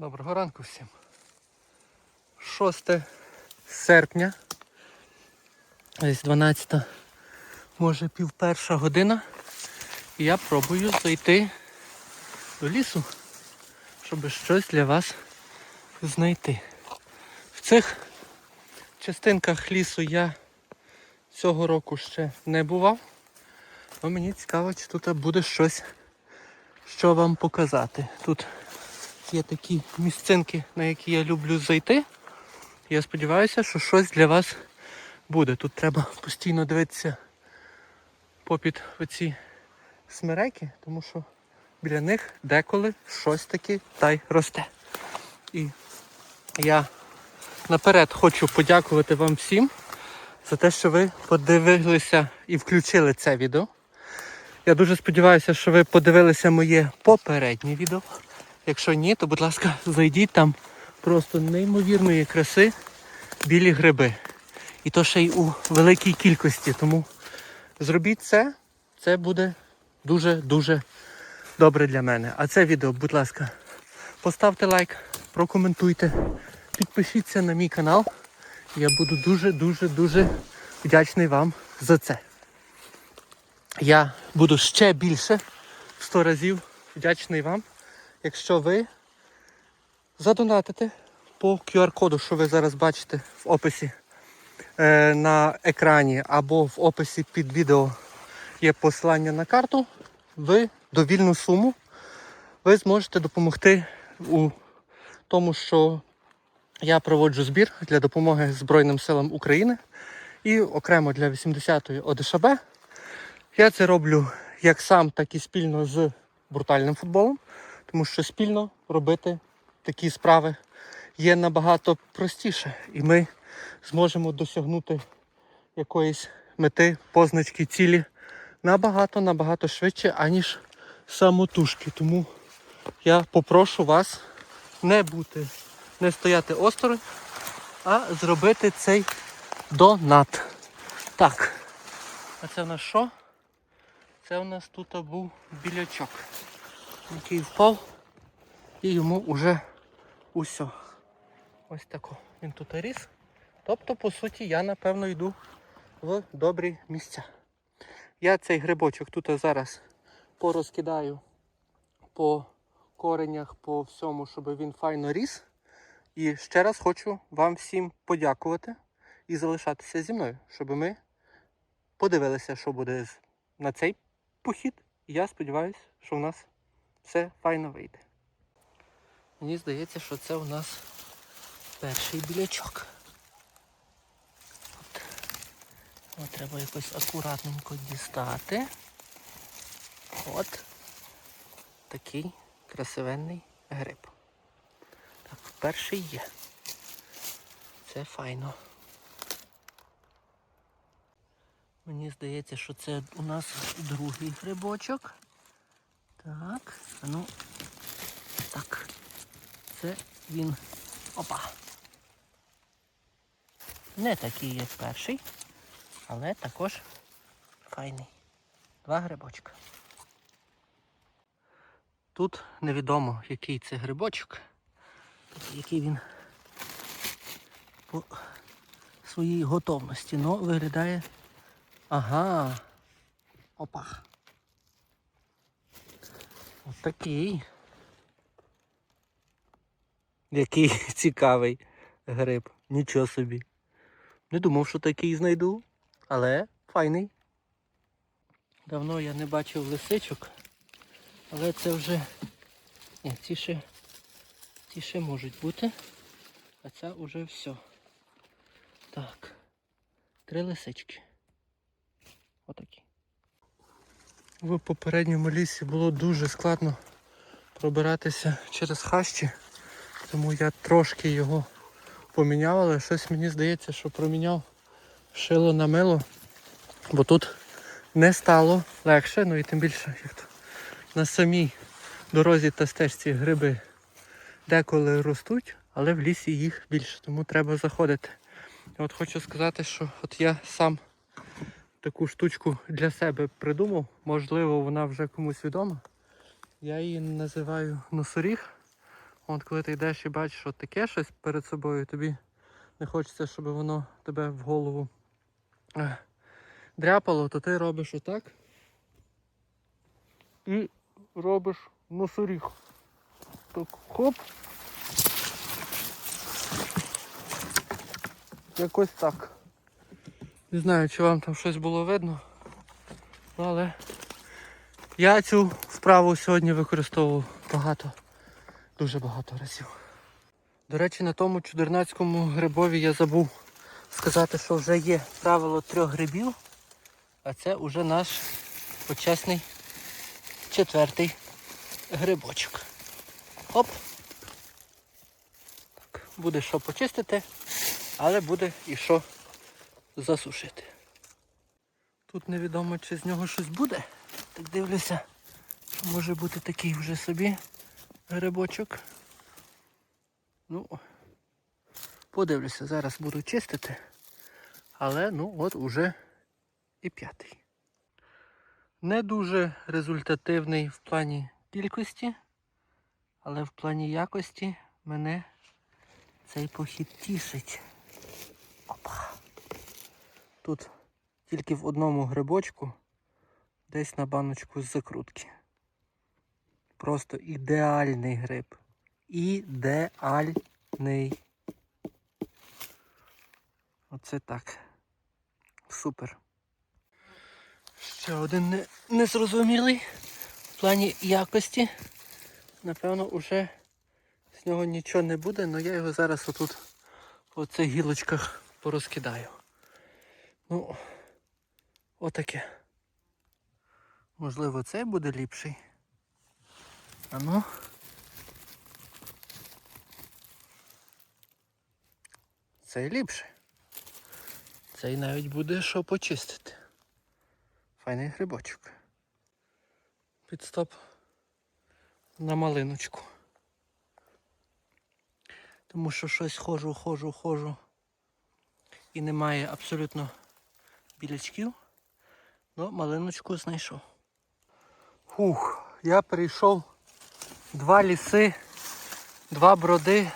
Доброго ранку всім. 6 серпня. Десь 12, може пів перша година. І я пробую зайти до лісу, щоб щось для вас знайти. В цих частинках лісу я цього року ще не бував. Але мені цікаво, чи тут буде щось, що вам показати. Тут є такі місцинки, на які я люблю зайти. Я сподіваюся, що щось для вас буде. Тут треба постійно дивитися попід оці смереки, тому що біля них деколи щось таке та й росте. І я наперед хочу подякувати вам всім за те, що ви подивилися і включили це відео. Я дуже сподіваюся, що ви подивилися моє попереднє відео. Якщо ні, то будь ласка, зайдіть там просто неймовірної краси білі гриби. І то ще й у великій кількості. Тому зробіть це, це буде дуже-дуже добре для мене. А це відео, будь ласка, поставте лайк, прокоментуйте, підпишіться на мій канал. Я буду дуже-дуже-дуже вдячний вам за це. Я буду ще більше в 100 разів вдячний вам, якщо ви задонатите по QR-коду, що ви зараз бачите в описі е, на екрані або в описі під відео є посилання на карту, ви довільну суму ви зможете допомогти у тому, що я проводжу збір для допомоги Збройним силам України і окремо для 80-ї ОДШБ. Я це роблю як сам, так і спільно з брутальним футболом, тому що спільно робити такі справи є набагато простіше, і ми зможемо досягнути якоїсь мети, позначки, цілі набагато набагато швидше, аніж самотужки. Тому я попрошу вас не бути, не стояти осторонь, а зробити цей донат. Так. А це в нас що? Це у нас тут був білячок, який впав і йому вже усьо. Ось тако. Він тут ріс. Тобто, по суті, я напевно йду в добрі місця. Я цей грибочок тут зараз порозкидаю по коренях, по всьому, щоб він файно ріс. І ще раз хочу вам всім подякувати і залишатися зі мною, щоб ми подивилися, що буде на цей похід. І я сподіваюся, що в нас все файно вийде. Мені здається, що це у нас перший білячок. От. От треба якось акуратненько дістати. От такий красивенний гриб. Так, перший є. Це файно. Мені здається, що це у нас другий грибочок. Так, ну. Це він. Опа. Не такий, як перший, але також файний. Два грибочка. Тут невідомо, який це грибочок, який він по своїй готовності, але виглядає. Ага. Опа. Ось такий. Який цікавий гриб. Нічого собі. Не думав, що такий знайду, але файний. Давно я не бачив лисичок, але це вже... Ні, ці ще, ці ще можуть бути, а це вже все. Так. Три лисички. Отакі. В попередньому лісі було дуже складно пробиратися через хащі, тому я трошки його поміняв, але щось мені здається, що проміняв шило на мило, бо тут не стало легше, ну і тим більше, як то на самій дорозі та стежці гриби деколи ростуть, але в лісі їх більше, тому треба заходити. І От хочу сказати, що от я сам таку штучку для себе придумав, можливо, вона вже комусь відома. Я її називаю носоріг. От коли ти йдеш і бачиш от таке щось перед собою, тобі не хочеться, щоб воно тебе в голову е, дряпало, то ти робиш отак. І робиш носоріг. Так, хоп. Якось так. Не знаю, чи вам там щось було видно. Але я цю вправу сьогодні використовував багато, дуже багато разів. До речі, на тому чудернацькому грибові я забув сказати, що вже є правило трьох грибів, а це вже наш почесний четвертий грибочок. Оп. Так, буде що почистити, але буде і що засушити. Тут невідомо, чи з нього щось буде. Так дивлюся, може бути такий вже собі грибочок. Ну, подивлюся, зараз буду чистити. Але ну от уже і п'ятий. Не дуже результативний в плані кількості, але в плані якості мене цей похід тішить. Опа. Тут тільки в одному грибочку десь на баночку з закрутки. Просто ідеальний гриб. Ідеальний. Оце так. Супер. Ще один не- незрозумілий в плані якості. Напевно, уже з нього нічого не буде, але я його зараз отут по цих гілочках порозкидаю. Ну, отаке. Можливо, цей буде ліпший. А ну. Цей ліпший. Цей навіть буде що почистити. Файний грибочок. Підстоп на малиночку. Тому що щось ходжу, ходжу, ходжу. І немає абсолютно білячків. Ну, малиночку знайшов. Фух, я прийшов два ліси, два броди.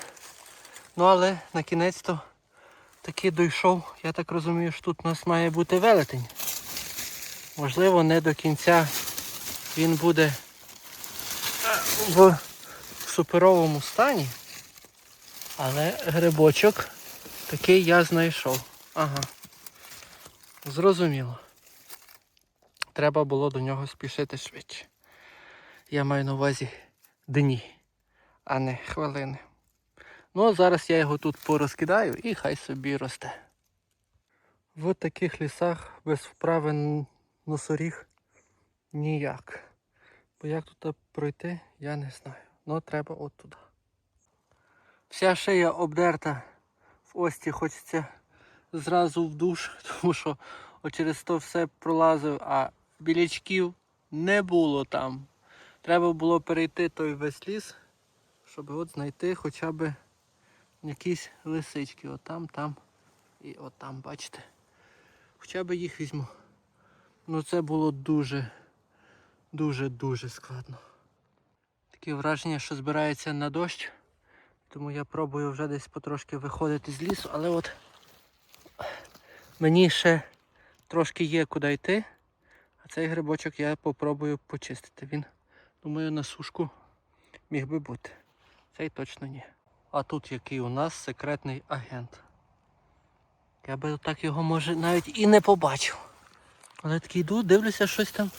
Ну але на кінець-то таки дійшов. Я так розумію, що тут у нас має бути велетень. Можливо, не до кінця він буде в суперовому стані. Але грибочок такий я знайшов. Ага. Зрозуміло. Треба було до нього спішити швидше. Я маю на увазі дні, а не хвилини. Ну, а зараз я його тут порозкидаю і хай собі росте. В таких лісах без вправи носоріг ніяк. Бо як тут пройти, я не знаю. Ну треба от туди. Вся шия обдерта в ості, хочеться зразу в душ, тому що через то все пролазив, а білячків не було там. Треба було перейти той весь ліс, щоб от знайти хоча б якісь лисички. От там, і от там, бачите. Хоча б їх візьму. Ну це було дуже, дуже, дуже складно. Таке враження, що збирається на дощ. Тому я пробую вже десь потрошки виходити з лісу, але от мені ще трошки є куди йти. А цей грибочок я попробую почистити. Він, думаю, на сушку міг би бути. Цей точно ні. А тут який у нас секретний агент. Я би так його може навіть і не побачив. Але такий йду, дивлюся, щось там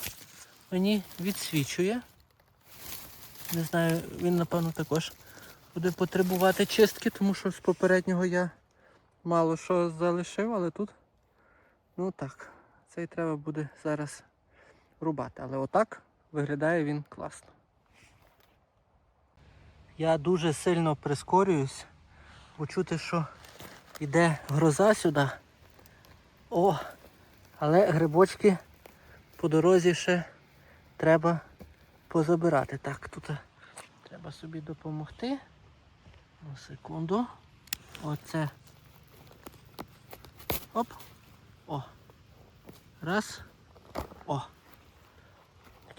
мені відсвічує. Не знаю, він напевно також буде потребувати чистки, тому що з попереднього я мало що залишив, але тут, ну так, цей треба буде зараз рубати. Але отак виглядає він класно. Я дуже сильно прискорююсь, бо чути, що йде гроза сюди. О! Але грибочки по дорозі ще треба позабирати. Так, тут треба собі допомогти. Ну, секунду. Оце. Оп. О. Раз. О.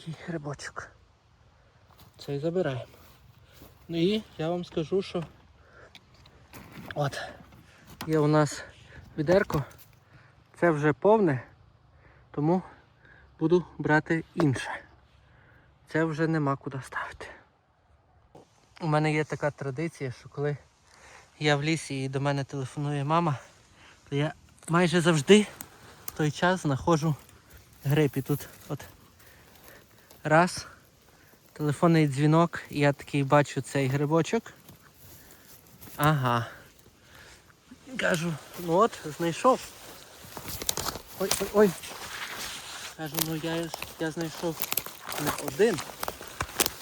Такий грибочок. Цей забираємо. Ну і я вам скажу, що от є у нас відерко. Це вже повне, тому буду брати інше. Це вже нема куди ставити. У мене є така традиція, що коли я в лісі і до мене телефонує мама, то я майже завжди в той час знаходжу гриб. І тут от раз, телефонний дзвінок, я такий бачу цей грибочок. Ага. Кажу, ну от, знайшов. Ой, ой, ой. Кажу, ну я, я знайшов не один,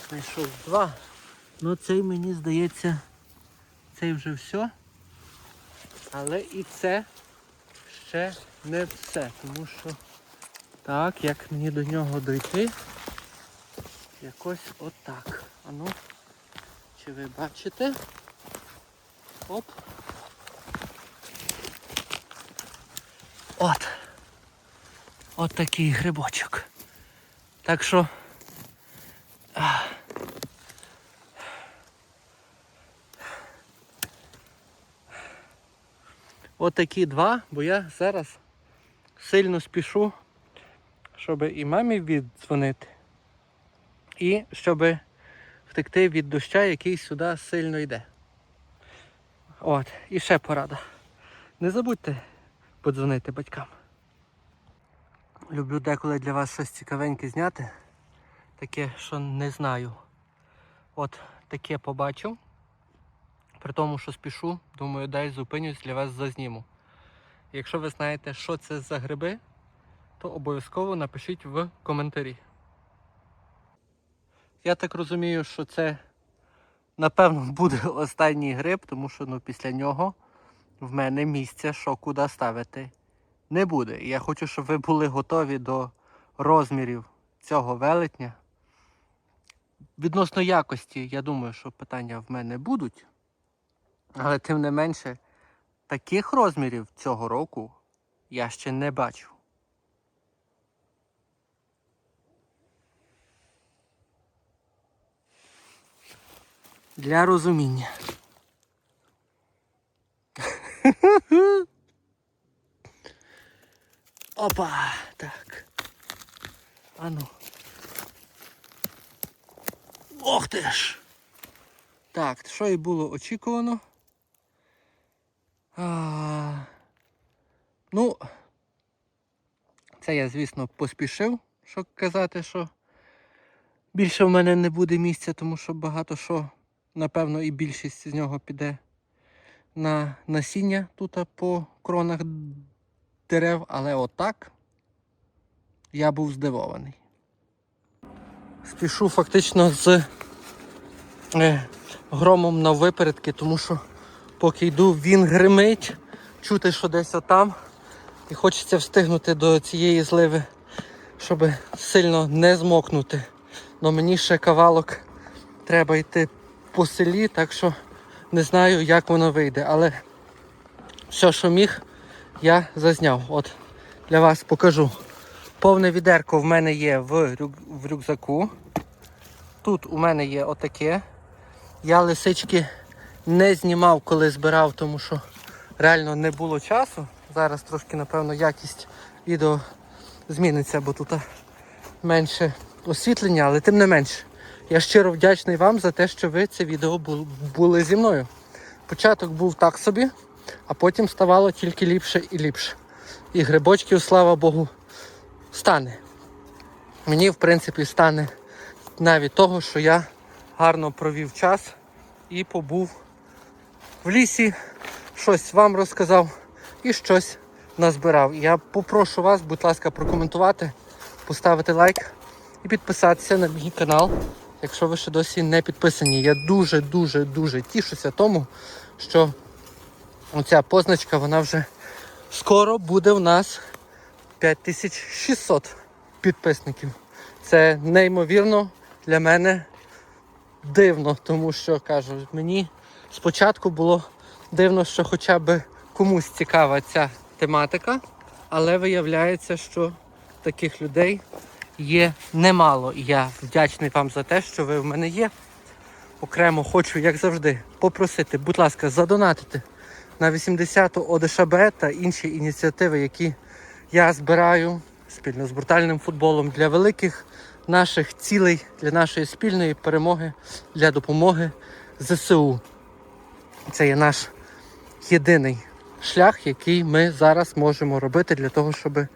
знайшов два. Ну цей мені здається, цей вже все. Але і це ще не все, тому що так, як мені до нього дойти, якось отак. А ну, чи ви бачите? Оп. От. От такий грибочок. Так що. От два, бо я зараз сильно спішу, щоб і мамі віддзвонити, і щоб втекти від доща, який сюди сильно йде. От, і ще порада. Не забудьте подзвонити батькам. Люблю деколи для вас щось цікавеньке зняти. Таке, що не знаю. От таке побачив. При тому, що спішу, думаю, дай зупинюсь для вас зазніму. Якщо ви знаєте, що це за гриби, то обов'язково напишіть в коментарі. Я так розумію, що це напевно буде останній гриб, тому що ну, після нього в мене місця, що куди ставити, не буде. Я хочу, щоб ви були готові до розмірів цього велетня. Відносно якості, я думаю, що питання в мене будуть. Але тим не менше, таких розмірів цього року я ще не бачу. Для розуміння. Опа! Так. Ану. Ох ти ж! Так, що і було очікувано. А, ну, це я, звісно, поспішив, щоб казати, що більше в мене не буде місця, тому що багато що, напевно, і більшість з нього піде на насіння тут по кронах дерев, але отак я був здивований. Спішу фактично з е, громом на випередки, тому що поки йду, він гримить, чути, що десь отам. І хочеться встигнути до цієї зливи, щоб сильно не змокнути. Но мені ще кавалок треба йти по селі, так що не знаю, як воно вийде. Але все, що міг, я зазняв. От для вас покажу. Повне відерко в мене є в, рюк- в рюкзаку. Тут у мене є отаке. Я лисички не знімав, коли збирав, тому що реально не було часу. Зараз трошки, напевно, якість відео зміниться, бо тут менше освітлення, але тим не менше. Я щиро вдячний вам за те, що ви це відео були зі мною. Початок був так собі, а потім ставало тільки ліпше і ліпше. І грибочків, слава Богу, стане. Мені, в принципі, стане навіть того, що я гарно провів час і побув в лісі, щось вам розказав і щось назбирав. Я попрошу вас, будь ласка, прокоментувати, поставити лайк і підписатися на мій канал, якщо ви ще досі не підписані. Я дуже-дуже дуже тішуся тому, що оця позначка, вона вже скоро буде в нас 5600 підписників. Це неймовірно для мене дивно, тому що кажу, мені спочатку було дивно, що хоча б комусь цікава ця тематика, але виявляється, що таких людей є немало. І я вдячний вам за те, що ви в мене є. окремо хочу, як завжди, попросити, будь ласка, задонатити на 80-ту ОДШБ та інші ініціативи, які я збираю спільно з брутальним футболом для великих наших цілей, для нашої спільної перемоги, для допомоги ЗСУ. Це є наш єдиний шлях, який ми зараз можемо робити для того, щоб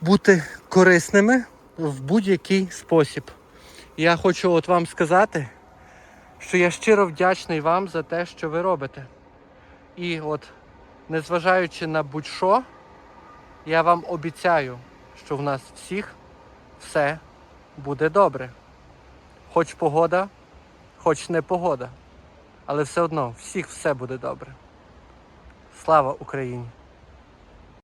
бути корисними в будь-який спосіб. Я хочу от вам сказати, що я щиро вдячний вам за те, що ви робите. І от, незважаючи на будь-що, я вам обіцяю, що в нас всіх все буде добре. Хоч погода, хоч не погода. Але все одно, всіх все буде добре. Слава Україні!